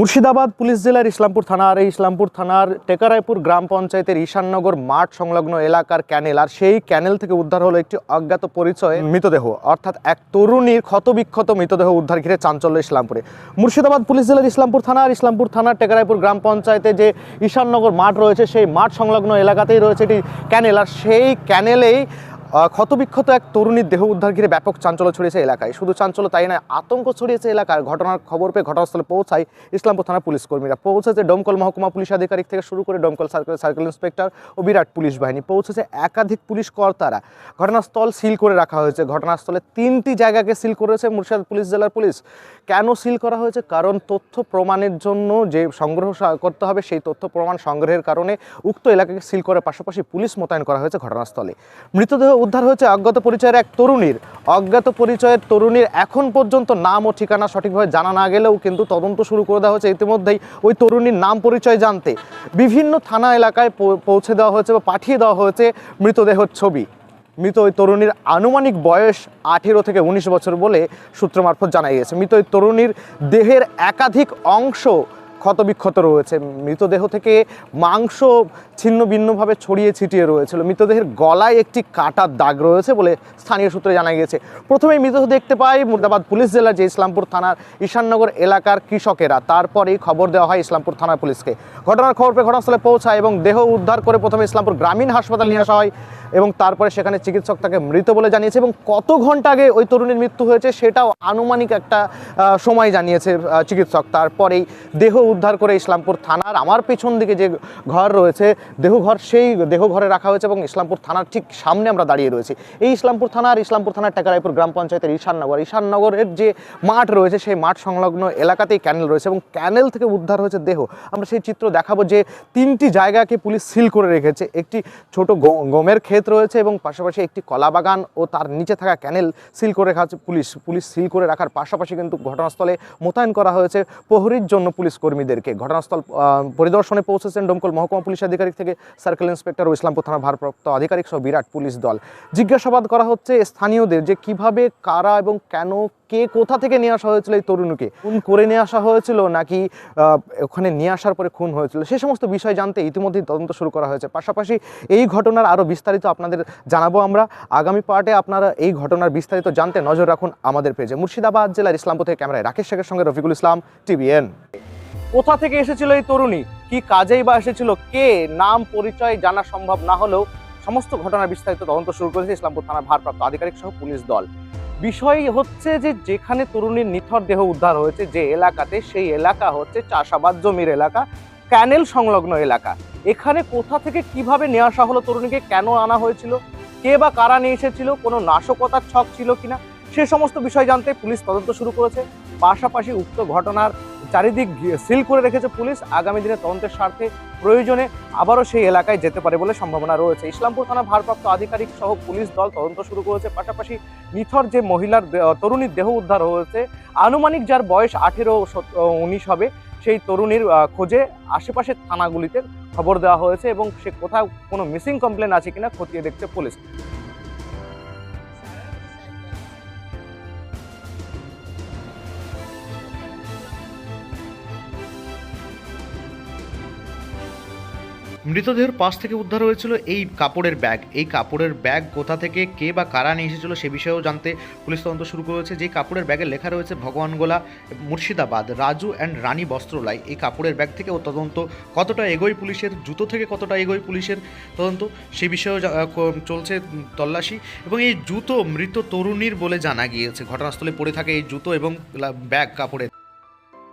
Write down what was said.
Murshidabad police জেলার ইসলামপুর থানার, এই ইসলামপুর থানার টেকারায়পুর গ্রাম পঞ্চায়েতের ঈশাননগর মাঠ সংলগ্ন এলাকার ক্যানেল, আর সেই ক্যানেল থেকে উদ্ধার হলো একটি অজ্ঞাত পরিচয়, মৃতদেহ। অর্থাৎ এক তরুণীর ক্ষতবিক্ষত মৃতদেহ উদ্ধার ঘিরে চাঞ্চল্য ইসলামপুরে। মুর্শিদাবাদ পুলিশ জেলার ইসলামপুর থানা আর ইসলামপুর থানার টেকারায়পুর গ্রাম পঞ্চায়েতে যে ঈশাননগর মাঠ রয়েছে, সেই মাঠ সংলগ্ন এলাকাতেই রয়েছে একটি ক্যানেল, আর সেই ক্যানেলেই ক্ষতবিক্ষত এক তরুণীর দেহ উদ্ধার ঘিরে ব্যাপক চাঞ্চল্য ছড়িয়েছে এলাকায়। শুধু চাঞ্চল্য তাই নয়, আতঙ্ক ছড়িয়েছে এলাকায় ঘটনার খবর পেয়ে ঘটনাস্থলে পৌঁছায় ইসলামপুর থানা পুলিশ কর্মীরা। পৌঁছেছে ডোমকল মহকুমা পুলিশ আধিকারিক থেকে শুরু করে ডমকল সার্কেল সার্কেল ইন্সপেক্টর ও বিরাট পুলিশ বাহিনী। পৌঁছেছে একাধিক পুলিশ কর্তারা। ঘটনাস্থল সিল করে রাখা হয়েছে। ঘটনাস্থলে তিনটি জায়গাকে সিল করেছে মুর্শিদাবাদ পুলিশ, জেলার পুলিশ। কেন সিল করা হয়েছে? কারণ তথ্য প্রমাণের জন্য যে সংগ্রহ করতে হবে, সেই তথ্য প্রমাণ সংগ্রহের কারণে উক্ত এলাকাকে সিল করার পাশাপাশি পুলিশ মোতায়েন করা হয়েছে ঘটনাস্থলে। মৃতদেহ উদ্ধার হয়েছে অজ্ঞাত পরিচয়ের এক তরুণীর। অজ্ঞাত পরিচয়ের তরুণীর এখন পর্যন্ত নাম ও ঠিকানা সঠিকভাবে জানা না গেলেও কিন্তু তদন্ত শুরু করে দেওয়া হয়েছে। ইতিমধ্যেই ওই তরুণীর নাম পরিচয় জানতে বিভিন্ন থানা এলাকায় পৌঁছে দেওয়া হয়েছে বা পাঠিয়ে দেওয়া হয়েছে মৃতদেহের ছবি। মৃত ওই তরুণীর আনুমানিক বয়স আঠেরো থেকে উনিশ বছর বলে সূত্র মারফত জানা গিয়েছে। মৃত ওই তরুণীর দেহের একাধিক অংশ ক্ষতবিক্ষত রয়েছে। মৃতদেহ থেকে মাংস ছিন্ন ভিন্নভাবে ছড়িয়ে ছিটিয়ে রয়েছিল। মৃতদেহের গলায় একটি কাটার দাগ রয়েছে বলে স্থানীয় সূত্রে জানা গিয়েছে। প্রথমে মৃতদেহ দেখতে পাই মুর্দাবাদ পুলিশ জেলার যে ইসলামপুর থানার ঈশাননগর এলাকার কৃষকেরা। তারপরেই খবর দেওয়া হয় ইসলামপুর থানার পুলিশকে। ঘটনার খবর পেয়ে ঘটনাস্থলে পৌঁছায় এবং দেহ উদ্ধার করে প্রথমে ইসলামপুর গ্রামীণ হাসপাতাল নিয়ে আসা হয় এবং তারপরে সেখানে চিকিৎসক তাকে মৃত বলে জানিয়েছে এবং কত ঘণ্টা আগে ওই তরুণীর মৃত্যু হয়েছে সেটাও আনুমানিক একটা সময় জানিয়েছে চিকিৎসক। তারপরেই দেহ উদ্ধার করে ইসলামপুর থানার আমার পেছন দিকে যে ঘর রয়েছে, দেহঘর, সেই দেহঘরে রাখা হয়েছে এবং ইসলামপুর থানার ঠিক সামনে আমরা দাঁড়িয়ে রয়েছি। এই ইসলামপুর থানার ইসলামপুর থানার টেকারাইপুর গ্রাম পঞ্চায়েতের ঈশাননগর। ঈশাননগরের যে মাঠ রয়েছে, সেই মাঠ সংলগ্ন এলাকাতেই ক্যানেল রয়েছে এবং ক্যানেল থেকে উদ্ধার হয়েছে দেহ। আমরা সেই চিত্র দেখাবো যে তিনটি জায়গাকে পুলিশ সিল করে রেখেছে। একটি ছোট গমের ক্ষেত রয়েছে এবং পাশাপাশি একটি কলা বাগান ও তার নিচে থাকা ক্যানেল সিল করে রাখা পুলিশ। পুলিশ সিল করে রাখার পাশাপাশি কিন্তু ঘটনাস্থলে মোতায়েন করা হয়েছে। প্রহরীর জন্য পুলিশ কর্মীদেরকে ঘটনাস্থল পরিদর্শনে পৌঁছেছেন ডোমকল মহকুমা পুলিশ আধিকারিক থেকে সার্কেল ইন্সপেক্টর ও ইসলামপুর থানা ভারপ্রাপ্ত আধিকারিক সহ বিরাট পুলিশ দল। জিজ্ঞাসাবাদ করা হচ্ছে স্থানীয়দের যে কীভাবে, কারা এবং কেন, কে কোথা থেকে নিয়ে আসা হয়েছিল এই তরুণীকে? খুন করে নিয়ে আসা হয়েছিল নাকি ওখানে নিয়ে আসার পরে খুন হয়েছিল? সে সমস্ত বিষয় জানতে ইতিমধ্যেই তদন্ত শুরু করা হয়েছে। পাশাপাশি এই ঘটনার আরও বিস্তারিত আপনাদের জানাব আমরা। আগামী পার্টে আপনারা এই ঘটনার বিস্তারিত জানতে নজর রাখুন আমাদের পেজে। মুর্শিদাবাদ জেলার ইসলামপুর থেকে ক্যামেরায় রাকেশ শেখের সঙ্গে রফিকুল ইসলাম, টিভিএন। কোথা থেকে এসেছিল এই তরুণী? কি কাজেই বা এসেছিল? কে? নাম, পরিচয় জানা সম্ভব না হলেও সমস্ত ঘটনার বিস্তারিত তদন্ত শুরু করেছে ইসলামপুর থানার ভারপ্রাপ্ত আধিকারিক সহ পুলিশ দল। বিষয় হচ্ছে যে যেখানে তরুণীর নিথর দেহ উদ্ধার হয়েছে যে এলাকাতে, সেই এলাকা হচ্ছে চাষাবাদ জমির এলাকা, ক্যানেল সংলগ্ন এলাকা। এখানে কোথা থেকে কীভাবে নিয়ে আসা হলো তরুণীকে? কেন আনা হয়েছিল? কে বা কারা নিয়ে এসেছিল? কোনো নাশকতার ছক ছিল কিনা? সে সমস্ত বিষয় জানতে পুলিশ তদন্ত শুরু করেছে। পাশাপাশি উক্ত ঘটনার চারিদিক সিল করে রেখেছে পুলিশ। আগামী দিনে তদন্তের স্বার্থে প্রয়োজনে আবারও সেই এলাকায় যেতে পারে বলে সম্ভাবনা রয়েছে। ইসলামপুর থানা ভারপ্রাপ্ত আধিকারিক সহ পুলিশ দল তদন্ত শুরু করেছে। পাশাপাশি নিথর যে মহিলার তরুণীর দেহ উদ্ধার হয়েছে, আনুমানিক যার বয়স আঠেরো উনিশ হবে, সেই তরুণীর খোঁজে আশেপাশের থানাগুলিতে খবর দেওয়া হয়েছে এবং সে কোথাও কোনো মিসিং কমপ্লেন আছে কিনা খতিয়ে দেখছে পুলিশ। মৃতদেহের পাশ থেকে উদ্ধার হয়েছিল এই কাপড়ের ব্যাগ। এই কাপড়ের ব্যাগ কোথা থেকে কে বা কারা নিয়ে এসেছিল সে বিষয়েও জানতে পুলিশ তদন্ত শুরু করেছে। যে কাপড়ের ব্যাগে লেখা রয়েছে ভগবানগোলা, মুর্শিদাবাদ, রাজু অ্যান্ড রানী বস্ত্রালয় এই কাপড়ের ব্যাগ থেকে তদন্ত কতটা এগোয় পুলিশের, জুতো থেকে কতটা এগোয় পুলিশের তদন্ত সে বিষয়েও চলছে তল্লাশি। এবং এই জুতো মৃত তরুণীর বলে জানা গিয়েছে। ঘটনাস্থলে পড়ে থাকে এই জুতো এবং ব্যাগ কাপড়ের।